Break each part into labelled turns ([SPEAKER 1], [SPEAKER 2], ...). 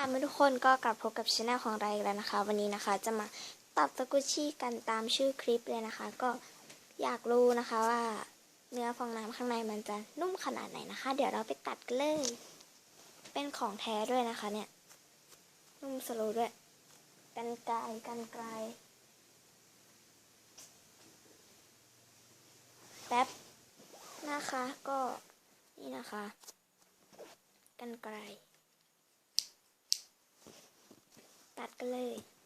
[SPEAKER 1] ค่ะเมื่อทุกคนก็กลับพบกับช anel ของเราอีกแล้วนะคะ วันนี้นะคะจะมาตัดสกุชี่กันตามชื่อคลิปเลยนะคะ ก็อยากรู้นะคะว่าเนื้อฟองน้ำข้างในมันจะนุ่มขนาดไหนนะคะ เดี๋ยวเราไปตัดกันเลย เป็นของแท้ด้วยนะคะเนี่ย นุ่มสโลด้วย กันไกลกันไกลแป๊บนะคะก็นี่นะคะ กันไกล ตัดกันเลย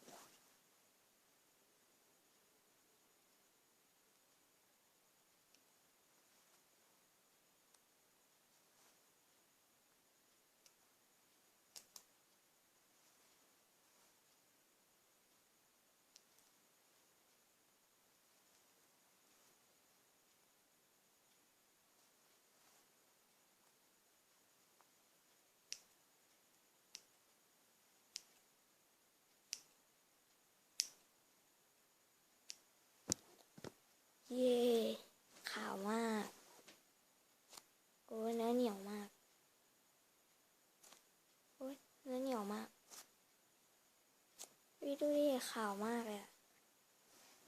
[SPEAKER 1] เย่ขาวมากโอ้ยเนื้อเหนียวมากโอ้ย เนื้อเหนียวมากวิดูดิขาวมากเลยอะ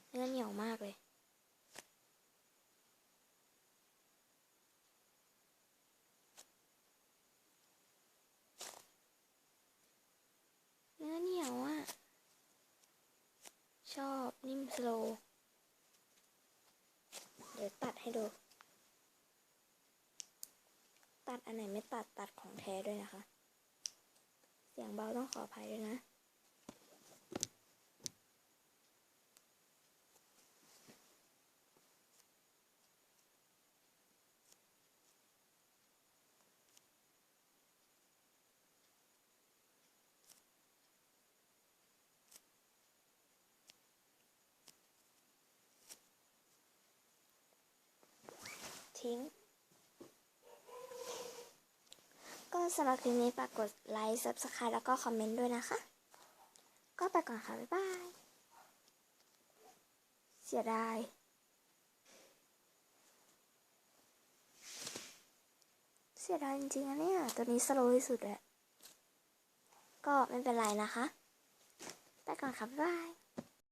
[SPEAKER 1] เนื้อเหนียวมากเลย เนื้อเหนียวอะ ชอบนิ่มสโลว์เดี๋ยวตัดให้ดู ตัดอันไหนไม่ตัดตัดของแท้ด้วยนะคะ เสียงเบาต้องขออภัยด้วยนะ ทิ้ง ก็ สำหรับคลิปนี้ฝากกดไลค์ Subscribe แล้วก็คอมเมนต์ด้วยนะคะ ก็ไปก่อนค่ะ บ๊ายบาย เสียดายเสียดายจริงๆนะเนี่ย ตัวนี้สโลว์ที่สุดเลยก็ไม่เป็นไรนะคะ ไปก่อนค่ะบ๊ายบาย